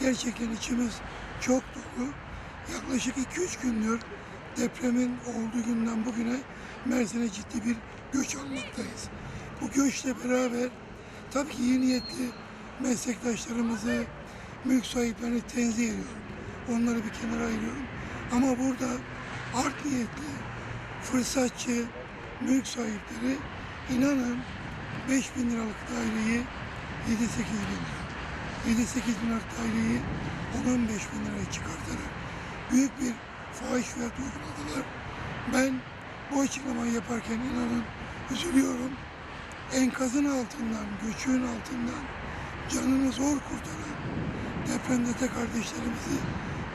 Gerçekten içimiz çok dolu. Yaklaşık 2-3 gündür depremin olduğu günden bugüne Mersin'e ciddi bir göç almaktayız. Bu göçle beraber tabii ki iyi niyetli meslektaşlarımızı, mülk sahiplerini tenzih ediyorum. Onları bir kenara ayırıyorum. Ama burada art niyetli, fırsatçı mülk sahipleri inanın 5 bin liralık daireyi 7-8 bin lira, 7-8 bin liralık daireyi 10-15 bin liraya çıkartarak büyük bir fahiş fiyat uyguladılar. Ben bu açıklamayı yaparken inanın üzülüyorum. Enkazın altından, göçüğün altından canını zor kurtaran depremzede kardeşlerimizi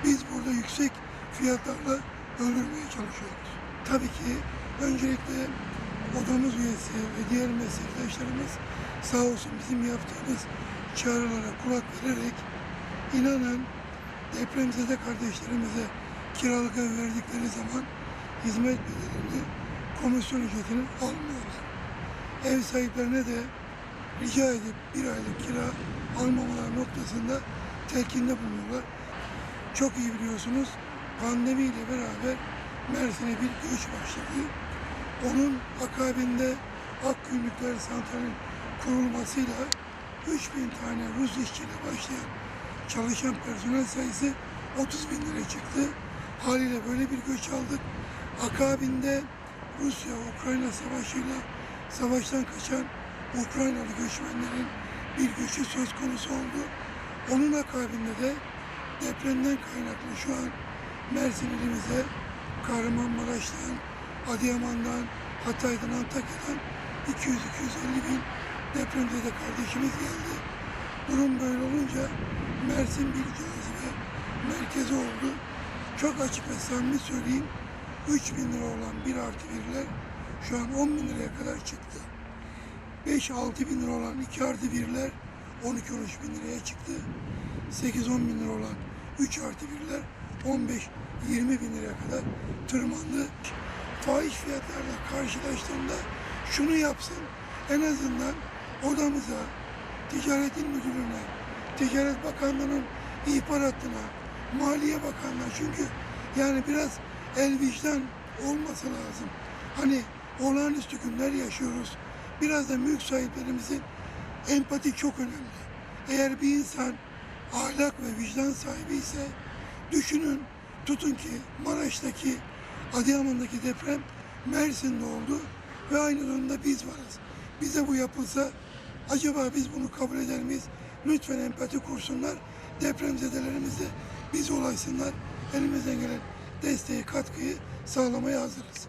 biz burada yüksek fiyatlarla öldürmeye çalışıyoruz. Tabii ki öncelikle odamız üyesi ve diğer meslektaşlarımız sağ olsun bizim yaptığımız çağrılara kulak vererek inanın depremzede kardeşlerimize kiralık ev verdikleri zaman hizmet bedelini, komisyon ücretini almıyorlar. Ev sahiplerine de rica edip bir aylık kira almamalar noktasında telkinde bulunuyorlar. Çok iyi biliyorsunuz pandemiyle beraber Mersin'e bir göç başladı. Onun akabinde Akgünlükler Santrali'nin kurulmasıyla 3000 tane Rus işçiyle başlayan çalışan personel sayısı 30 bin lira çıktı. Haliyle böyle bir göç aldık. Akabinde Rusya-Ukrayna savaşıyla savaştan kaçan Ukraynalı göçmenlerin bir göçü söz konusu oldu. Onun akabinde de depremden kaynaklı şu an Mersin ilimize Kahramanmaraş'tan, Adıyaman'dan, Hatay'dan, Antakya'dan 200-250 bin depremzede kardeşimiz geldi. Durum böyle olunca Mersin bir cazibe merkezi oldu. Çok açık ve samimi söyleyeyim 3 bin lira olan bir artı birler şu an 10 bin liraya kadar çıktı. 5-6 bin lira olan 2 artı birler 12-13 bin liraya çıktı. 8-10 bin lira olan 3 artı birler 15-20 bin liraya kadar tırmandı. Fahiş fiyatlarla karşılaştığında şunu yapsın en azından odamıza, Ticaret İl Müdürlüğü'ne, Ticaret Bakanlığı'nın ihbar hattına, Maliye Bakanlığı'na çünkü yani biraz el vicdan olması lazım. Hani olağanüstü günler yaşıyoruz. Biraz da mülk sahiplerimizin empati çok önemli. Eğer bir insan ahlak ve vicdan sahibi ise düşünün tutun ki Maraş'taki Adıyaman'daki deprem Mersin'de oldu ve aynı durumda biz varız. Bize bu yapılsa acaba biz bunu kabul eder miyiz? Lütfen empati kursunlar. Depremzedelerimiz de bize ulaşsınlar. Elimizden gelen desteği, katkıyı sağlamaya hazırız.